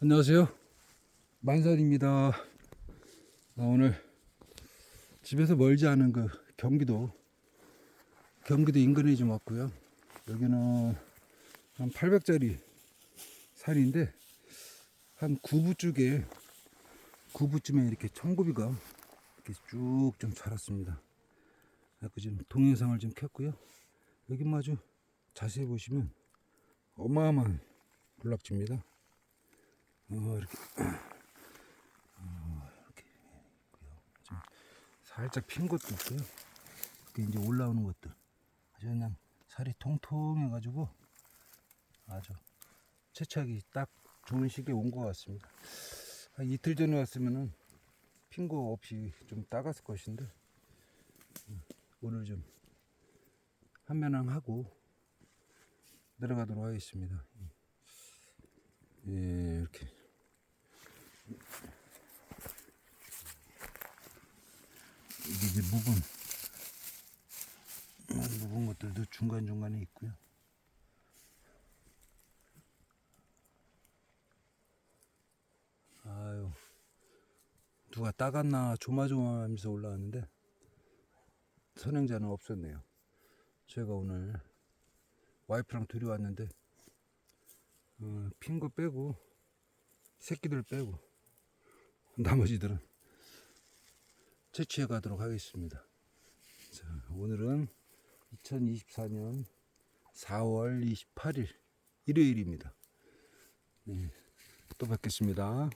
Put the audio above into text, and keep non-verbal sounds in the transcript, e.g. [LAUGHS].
안녕하세요. 만산입니다. 아, 오늘 집에서 멀지 않은 그 경기도 경기도 인근에 좀 왔고요. 여기는 한 800짜리 산인데 한 9부 쪽에 9부쯤에 이렇게 청고비가 이렇게 쭉 좀 자랐습니다. 그 지금 동영상을 좀 켰고요. 여기 마주 자세히 보시면 어마어마한 군락지입니다. 어, 이렇게 어, 이렇게 살짝 핀 것도 있고요. 이렇게 이제 올라오는 것들 아주 그냥 살이 통통해가지고 아주 채착이 딱 좋은 시기에 온 것 같습니다. 한 이틀 전에 왔으면은 핀 거 없이 좀 따갔을 것인데 음, 오늘 좀 한면항 하고 내려가도록 하겠습니다. 예, 이렇게 이제 묵은 음, 묵은 것들도 중간 중간에 있고요. 아유 누가 따갔나 조마조마하면서 올라왔는데 선행자는 없었네요. 제가 오늘 와이프랑 둘이 왔는데 어, 핀거 빼고 새끼들 빼고 [LAUGHS] 나머지들은 채취해 가도록 하겠습니다. 자, 오늘은 2024년 4월 28일 일요일입니다. 네, 또 뵙겠습니다.